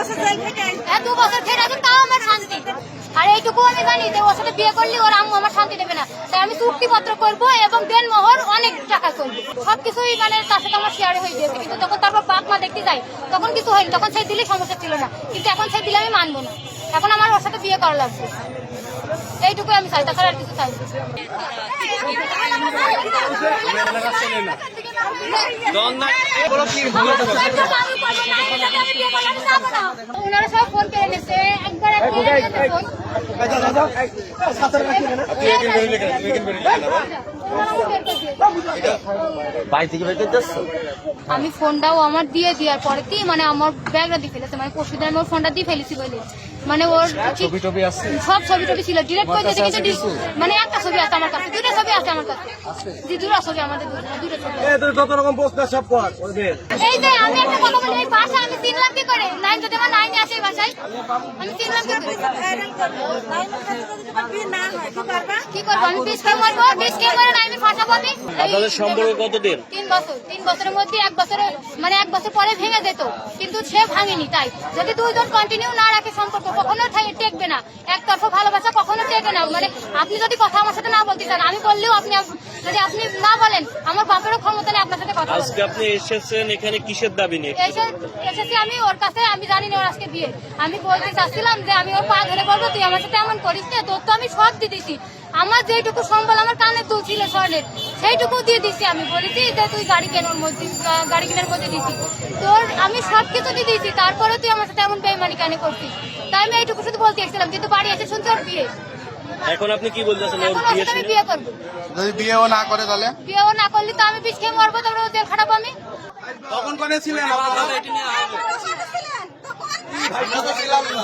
দু বছর ফের আছে তাও আমার শান্তি। আর এইটুকু আমি জানি যে ওর সাথে বিয়ে করলে ওর আম্মু আমার শান্তি দেবে না। তাই আমি চুক্তিপত্র করব এবং দেন মোহর অনেক টাকা করব। সবকিছুই মানে তার সাথে আমার শেয়ারে হয়ে গিয়েছে। কিন্তু যখন তারপর বাপ মা দেখতে যাই তখন কিছু হয়নি। তখন সেই দিলে সমস্যা ছিল না। কিন্তু এখন সেই দিলে আমি মানবো না। এখন আমার ওর সাথে বিয়ে করা লাগবে। এইটুকুই আমি চাই তাছাড়া আর কিছু চাই না। ওনারা সব ফোন পেয়ে নিচ্ছে একবার বাড়ি থেকে বের করে আমি ফোনটাও আমার দিয়ে দেওয়ার পরেতেই মানে আমার ব্যাগটা দিয়ে ফেলেছে মানে পরশুদিন আমি ওর ফোনটা দিয়ে ফেলেছি বলে। মানে ওর ছবি টবি আছে? সব ছবি টবি ছিল ডিলেট করে দিয়েছে কিন্তু মানে একটা ছবি আছে আমার কাছে দুটো ছবি আছে আমার কাছে। জি দুটো ছবি আমাদের দুটো ছবি আছে। এদের যত রকম প্রশ্ন সব কর এই যে আমি একটা কথা বলি এই বাসা আমি চিনলাম কি করে নাইন যদি আমার নাইনে আছে এই বাসায় আমি চিনলাম কি ভাইরাল করব যদি না হয় কি পারবা কি করব? আমি বিষ খেয়ে মরবো বিষ খেয়ে মরে ফাঁসাবো আমি। আপনাদের সম্পর্ক কতদিন? তিন বছর তিন বছরের মধ্যে এক বছরে মানে এক বছর পরে ভেঙে যেত কিন্তু সে ভাঙেনি তাই। যদি দুইজন কন্টিনিউ না রাখে সম্পর্ক কখনো টেকবে না। একতরফা ভালোবাসা কখনো টেকে না মানে আপনি যদি কথা আমার সাথে না বলতে চান আমি বললেও আপনি যদি আপনি না বলেন আমার বাপেরও ক্ষমতা নেই আপনার সাথে কথা আজকে আপনি এসেছেন এখানে কিসের দাবি নিয়ে? এসেছি আমি ওর কাছে আমি জানি না ওর আজকে বিয়ে। আমি বলতে চাচ্ছিলাম যে আমি ওর পা ধরে বলব তুই আমার সাথে এমন করিস না তোর তো আমি সব দিয়ে দিছি আমার যেটুকু সম্বল আমার কানে দুল ছিল স্বর্ণের সেইটুকু দিয়ে দিছি আমি। বলেছি যে তুই গাড়ি কেনার মধ্যে গাড়ি কেনার মধ্যে দিছি তোর আমি সব কিছু দিয়ে দিয়েছি তারপরে তুই আমার সাথে এমন বেইমানি কেন করছিস? তাই আমি এইটুকু শুধু বলতে এসেছিলাম কিন্তু বাড়ি এসে শুনছি ওর বিয়ে। এখন আপনি কি বলতেছেন ওর বিয়ে শুনে বিয়ে করব যদি বিয়েও না করে তাহলে বিয়েও না করলে তো আমি বিষ খেয়ে মরবো তারপরে ওদের খারাপ আমি তখন কোনে ছিলেন আমরা তো ছিলাম না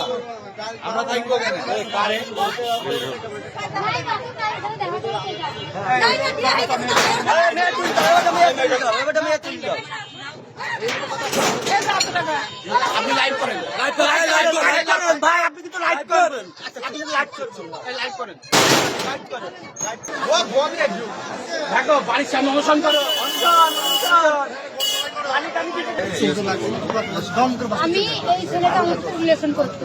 আমরা থাকব কেন। আপনি লাইভ করেন লাইভ করেন ভাই আপনি কিন্তু করেন। দেখো বাড়ির সামনে করো। আমি এই ছেলেটা রিলেশন করতে।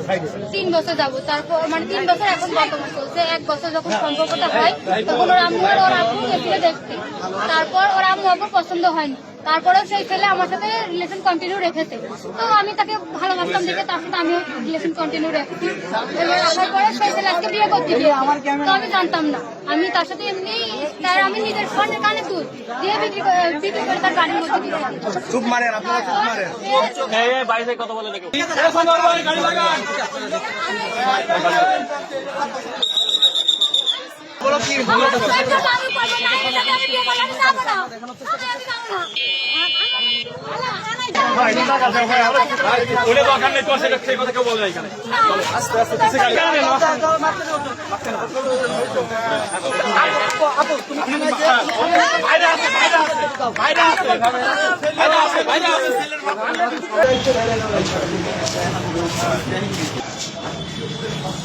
তিন বছর যাব তারপর মানে তিন বছর এখন বর্তমান চলছে এক বছর যখন সম্পর্কটা হয় তখন ওর আম্মু আর ওর আব্বু গেছিল দেখতে। তারপর ওর আম্মু আব্বু পছন্দ হয়নি। তারপরেও সেই ছেলে আমার সাথে রিলেশন কন্টিনিউ রেখেছে। তো আমি তাকে ভালোবাসতাম দেখে তার সাথে আমিও রিলেশন কন্টিনিউ রেখেছি। এবার আসার পরে সেই ছেলে আজকে বিয়ে করতে তো আমি জানতাম না। আমি তার সাথে এমনি তার আমি নিজের স্বর্ণের কানে দুধ দিয়ে বিক্রি করে বিক্রি করে তার গাড়ির মধ্যে দিয়ে। চুপ মারেন আপনারা চুপ মারেন। এই, এই, বাড়ি থেকে কথা বলে দেখো। গাড়ি লাগান। বলো কি হলো তো? আমি করব না, এই লোকে আমি বিয়ে করলে আমি যাব না। আমি- আমি যাব না। ওরে দরকার নেই তোর সেটা সেই কথা কেউ বলে না এখানে আস্তে আস্তে কিসে গাড়ি বাইরে আছে বাইরে আছে বাইরে আছে বাইরে আছে বাইরে আছে